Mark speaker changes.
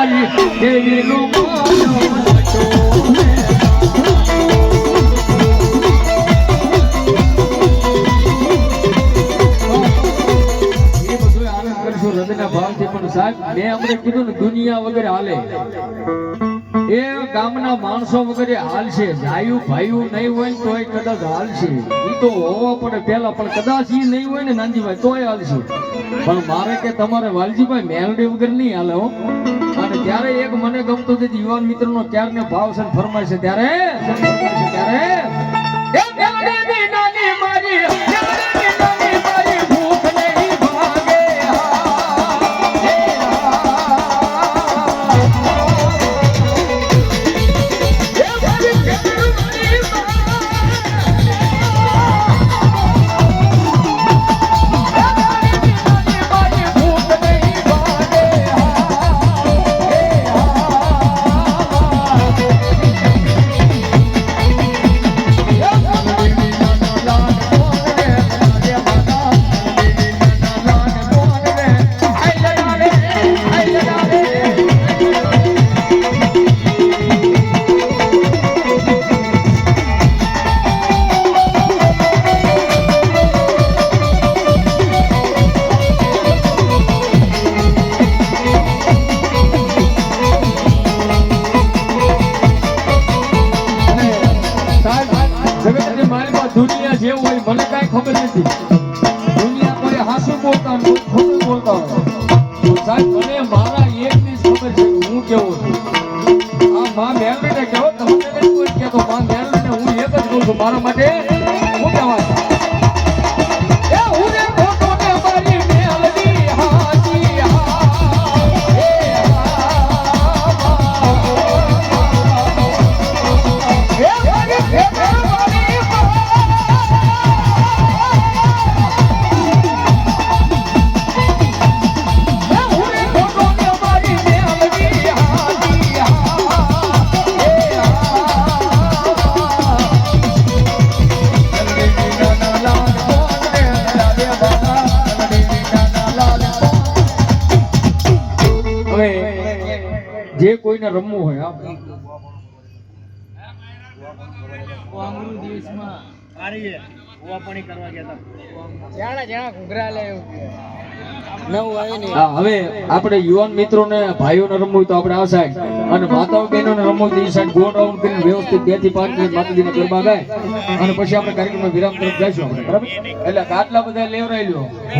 Speaker 1: મારી દેવી નો એ બધું આનંદ કરશું હૃદયના ભાવથી પણ સાહેબ, મેં અમને કીધું ને, દુનિયા વગેરે હાલે. એ ગામના માણસો વગેરે હાલશે જાયું ભાયું નહીં હોય ને તોય કદાચ હાલશે એ તો હોવા પડે પહેલા, પણ કદાચ એ નહીં હોય ને નાનજીભાઈ, તોય હાલશે પણ મારે કે તમારે વાલજીભાઈ મેલડી વગર નહીં હાલે હો. અને ત્યારે એક મને ગમતું છે યુવાન મિત્રનો ક્યારને ભાવ છે ફરમાય છે ત્યારે? ત્યારે? જેવું હોય મને કઈ ખબર નથી. દુનિયા કોઈ હાસુ બોલતા હોય ખોટું બોલતા હોય. સાહેબ મને મારા એકની ખબર છે, હું કેવો છું? આ માં મેળવીને કહો તમને કોઈ કહેતો માં મેળવીને હું એક જ કહું છું મારા માટે. જે કોઈને રમવું હોય આ હવે આપણે યુવાન મિત્રોને, ભાઈઓને રમવું તો આપણે આ સાઈડ અને માતાઓ બહેનોને રમવું તો એ સાઈડ ગોળ રાઉન્ડ કરીને વ્યવસ્થિત બેથી પાંચ મિનિટ માતાજીને ગરબા ગાય. અને પછી આપણે કાર્યક્રમમાં વિરામ તરફ જઈશું આપણે. બરાબર? એટલે આટલા બધા લેવરાઈ લ્યો.